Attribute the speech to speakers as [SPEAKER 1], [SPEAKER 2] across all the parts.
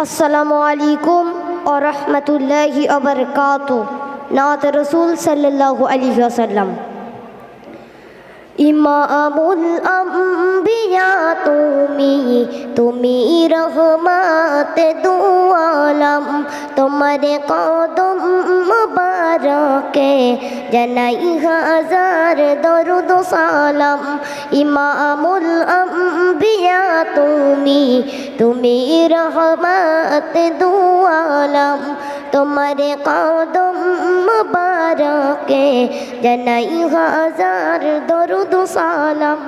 [SPEAKER 1] আসসালামু আলাইকুম ও রহমতুল্লাহি অবরকাত নাত রসুল সাল্লাল্লাহু আলাইহি ওয়াসাল্লাম। ইমামুল আম্বিয়া, তুমি তুমি রহমাত দুআলম। তোমার কদম মুবারকে জানাই হাজার দরুদ সালাম। ইমামুল আম্বিয়া তুমি তুমি রহমাত দুআলম তোমার কদম মুবারকে জানাই হাজার দরুদ সালাম।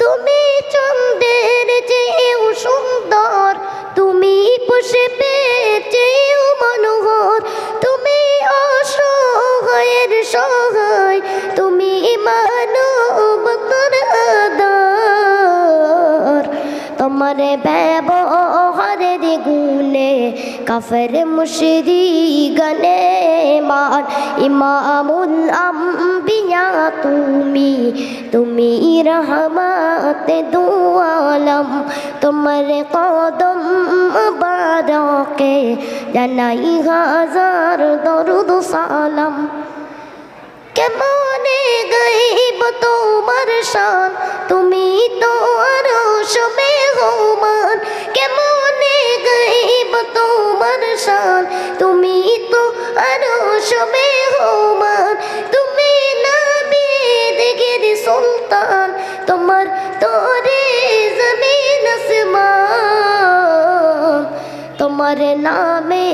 [SPEAKER 1] তুমি চন্দ্রের চেয়েও সুন্দর, তুমি পুষ্পের চেয়েও মনোহর, তুমি অসহায়ের সহায় তোমার ব্যবহারের গুণে, কাফের মুশরি গনে মান ইমামুল আম্বিয়া, তুমি তুমি রহমত দুআলম, তোমার কদম বারকে জানাই হাজার দরুদ সালাম। কেমনে গাইব তোমার শান? তুমি তো আরও শোবে শান তুমি তো আরও শোবে হোমান তুমি না বেদগের সুলতান, তোমার তোরে জমিন তোমার নামে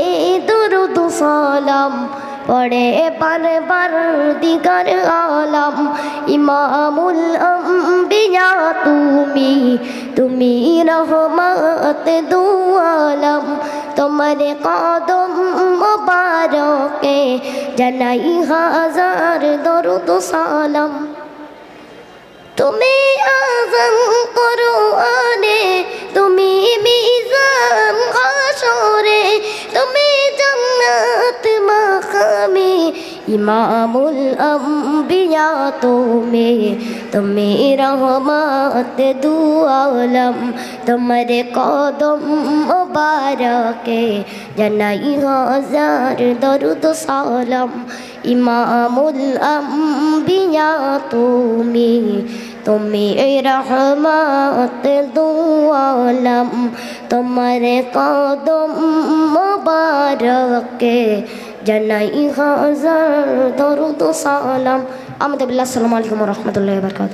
[SPEAKER 1] দুরুদ সালাম পড়ে বারবার দিগার আলম। ইমামুল আম্বিয়া, তুমি তুমি রহমত দু আলম। তোমার কদম মুবারকে জানাই হাজার দরুদ সালাম। তুমি আজম ইমামুল আম্বিয়া, তুমি তুমি রহমত দু আলম, তোমার কদম মুবারকে জানাই হাজার দরুদ সালাম। ইমামুল আম্বিয়া, তুমি তুমি রহমত দু আলম, তোমার কদম মুবারকে জানাই হাজার দরুদ সালাম আমাদের আসসালামু আলাইকুম রহমতুল্লাহ বরকাত